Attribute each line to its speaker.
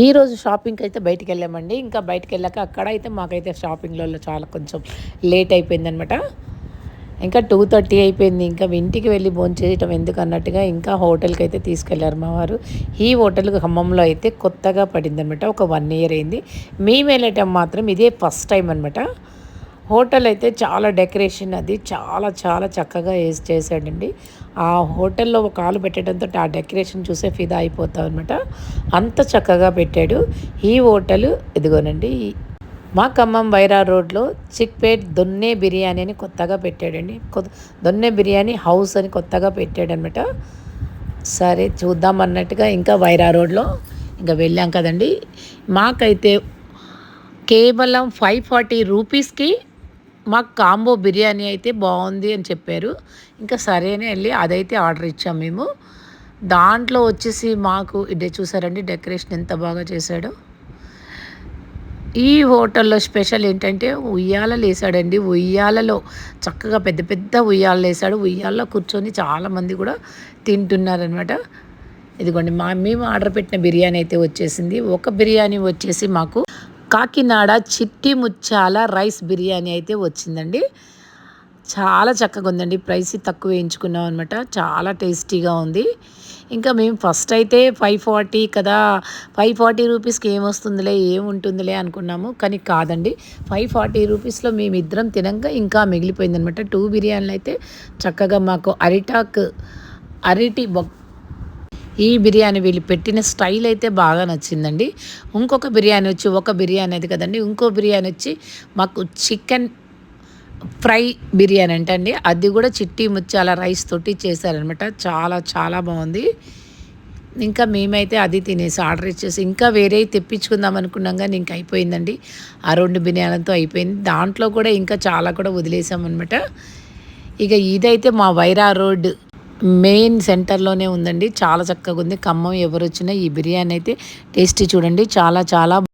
Speaker 1: ఈరోజు షాపింగ్కి అయితే బయటికి వెళ్ళామండి ఇంకా బయటికి వెళ్ళాక అక్కడ అయితే మాకైతే షాపింగ్లలో చాలా కొంచెం లేట్ అయిపోయిందనమాట ఇంకా టూ థర్టీ అయిపోయింది. ఇంకా ఇంటికి వెళ్ళి భోంచేయటం ఎందుకు అన్నట్టుగా ఇంకా హోటల్కి అయితే తీసుకెళ్ళారు మా వారు. ఈ హోటల్ ఖమ్మంలో అయితే కొత్తగా పడింది అనమాట ఒక వన్ ఇయర్ అయింది. మేము వెళ్ళటం మాత్రం ఇదే ఫస్ట్ టైం అనమాట హోటల్ అయితే చాలా డెకరేషన్ అది. చాలా చాలా చక్కగా వేసి చేశాడండి. ఆ హోటల్లో ఒక కాలు పెట్టడంతో ఆ డెకరేషన్ చూసే ఫిదా అయిపోతాం అనమాట అంత చక్కగా పెట్టాడు. ఈ హోటల్ ఇదిగోనండి మా ఖమ్మం వైరా రోడ్లో చిక్పేట్ దొన్నే బిర్యానీ అని కొత్తగా పెట్టాడండి. దొన్నే బిర్యానీ హౌస్ అని కొత్తగా పెట్టాడనమాట సరే చూద్దాం అన్నట్టుగా ఇంకా వైరా రోడ్లో ఇంకా వెళ్ళాం కదండి. మాకైతే కేవలం ఫైవ్ ఫార్టీ రూపీస్కి మాకు కాంబో బిర్యానీ అయితే బాగుంది అని చెప్పారు. ఇంకా సరే అని వెళ్ళి అదైతే ఆర్డర్ ఇచ్చాం మేము. దాంట్లో వచ్చేసి మాకు ఇదే చూసారండి డెకరేషన్ ఎంత బాగా చేశాడో. ఈ హోటల్లో స్పెషల్ ఏంటంటే ఉయ్యాలలు వేసాడండి ఉయ్యాలలో చక్కగా పెద్ద పెద్ద ఉయ్యాల వేసాడు ఉయ్యాలలో కూర్చొని చాలామంది కూడా తింటున్నారనమాట ఇదిగోండి మా మేము ఆర్డర్ పెట్టిన బిర్యానీ అయితే వచ్చేసింది. ఒక బిర్యానీ వచ్చేసి మాకు కాకినాడ చిట్టి ముచ్చాల రైస్ బిర్యానీ అయితే వచ్చిందండి. చాలా చక్కగా ఉందండి. ప్రైస్ తక్కువ వేయించుకున్నాం అనమాట చాలా టేస్టీగా ఉంది. ఇంకా మేము ఫస్ట్ అయితే ఫైవ్ ఫార్టీ కదా ఫైవ్ ఫార్టీ రూపీస్కి ఏమొస్తుందిలే ఏముంటుందిలే అనుకున్నాము. కానీ కాదండి. ఫైవ్ ఫార్టీ రూపీస్లో మేము ఇద్దరం తినంగా ఇంకా మిగిలిపోయిందనమాట టూ బిర్యానీలు అయితే చక్కగా మాకు అరిటాక్ అరిటి బొక్ ఈ బిర్యానీ వీళ్ళు పెట్టిన స్టైల్ అయితే బాగా నచ్చిందండి. ఇంకొక బిర్యానీ వచ్చి ఒక బిర్యానీ అది కదండి. ఇంకో బిర్యానీ వచ్చి మాకు చికెన్ ఫ్రై బిర్యానీ అంటండి. అది కూడా చిట్టి ముచ్చాల రైస్ తోటి చేశారనమాట. చాలా చాలా బాగుంది. ఇంకా మేమైతే అది తినేసి ఆర్డర్ ఇచ్చేసి ఇంకా వేరే తెప్పించుకుందాం అనుకున్నాం కానీ ఇంకా అయిపోయిందండి. ఆ రెండు బిర్యానీతో అయిపోయింది. దాంట్లో కూడా ఇంకా చాలా కూడా వదిలేసామన్నమాట. ఇక ఇదైతే మా వైరా రోడ్ మెయిన్ సెంటర్లోనే ఉందండి. చాలా చక్కగా ఉంది ఖమ్మం ఎవరు వచ్చినా ఈ బిర్యానీ అయితే టేస్టీ చూడండి. చాలా చాలా